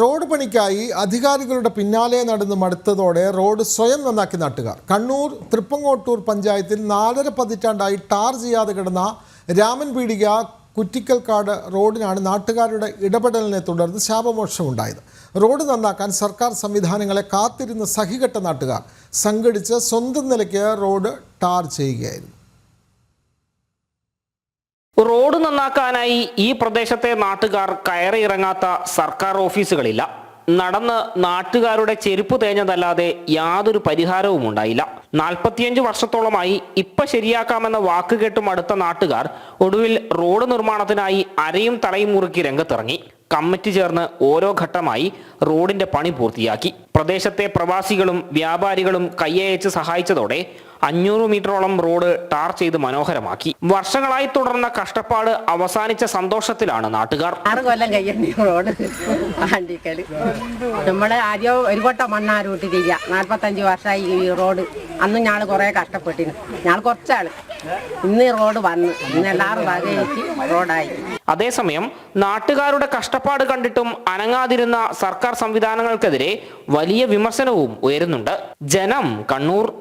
Road പണിക്കായി അധികാരികളുടെ പിന്നാലെ നടന്ന് മടുത്തതോടെ റോഡ് സ്വയം നന്നാക്കി നാട്ടുകാർ. കണ്ണൂർ തൃപ്പങ്ങോട്ടൂർ പഞ്ചായത്തിൽ നാലര പതിറ്റാണ്ടായി ടാർ ചെയ്യാതെ കിടന്ന രാമൻ പീടിക കുറ്റിക്കൽക്കാട് റോഡിനാണ് നാട്ടുകാരുടെ ഇടപെടലിനെ തുടർന്ന് ശാപമോക്ഷമുണ്ടായത്. റോഡ് നന്നാക്കാൻ സർക്കാർ സംവിധാനങ്ങളെ കാത്തിരുന്ന് സഹികെട്ട നാട്ടുകാർ സംഘടിച്ച് സ്വന്തം നിലയ്ക്ക് റോഡ് ടാർ ചെയ്യുകയായിരുന്നു. റോഡ് നന്നാക്കാനായി ഈ പ്രദേശത്തെ നാട്ടുകാർ കയറി ഇറങ്ങാത്ത സർക്കാർ ഓഫീസുകളില്ല. നടന്ന് നാട്ടുകാരുടെ ചെരുപ്പ് തേഞ്ഞതല്ലാതെ യാതൊരു പരിഹാരവും ഉണ്ടായില്ല. നാൽപ്പത്തിയഞ്ച് വർഷത്തോളമായി ഇപ്പൊ ശരിയാക്കാമെന്ന വാക്ക് കേട്ടും അടുത്ത നാട്ടുകാർ ഒടുവിൽ റോഡ് നിർമ്മാണത്തിനായി അരയും തലയും മുറുക്കി രംഗത്തിറങ്ങി. കമ്മിറ്റി ചേർന്ന് ഓരോ ഘട്ടമായി റോഡിന്റെ പണി പൂർത്തിയാക്കി. പ്രദേശത്തെ പ്രവാസികളും വ്യാപാരികളും കയ്യയച്ച് സഹായിച്ചതോടെ അഞ്ഞൂറ് മീറ്ററോളം റോഡ് ടാർ ചെയ്ത് മനോഹരമാക്കി. വർഷങ്ങളായി തുടർന്ന കഷ്ടപ്പാട് അവസാനിച്ച സന്തോഷത്തിലാണ് നാട്ടുകാർ. ആറ് കൊല്ലം കഴിയണ്ടി റോഡ് നമ്മളെ ആദ്യം ഒരു കൊട്ട മണ്ണാരൂട്ടിരിക്കുക നാൽപ്പത്തഞ്ച് വർഷമായി ഈ റോഡ് അന്ന് ഞാൾ കുറേ കഷ്ടപ്പെട്ടിന്. ഞാൻ കുറച്ചാൾ ഇന്ന് റോഡ് വന്ന്. ഇന്ന് എല്ലാവരും വകയേറ്റി റോഡായി. അതേസമയം നാട്ടുകാരുടെ കഷ്ടപ്പാട് കണ്ടിട്ടും അനങ്ങാതിരുന്ന സർക്കാർ സംവിധാനങ്ങൾക്കെതിരെ വലിയ വിമർശനവും ഉയരുന്നുണ്ട്. ജനം കണ്ണൂർ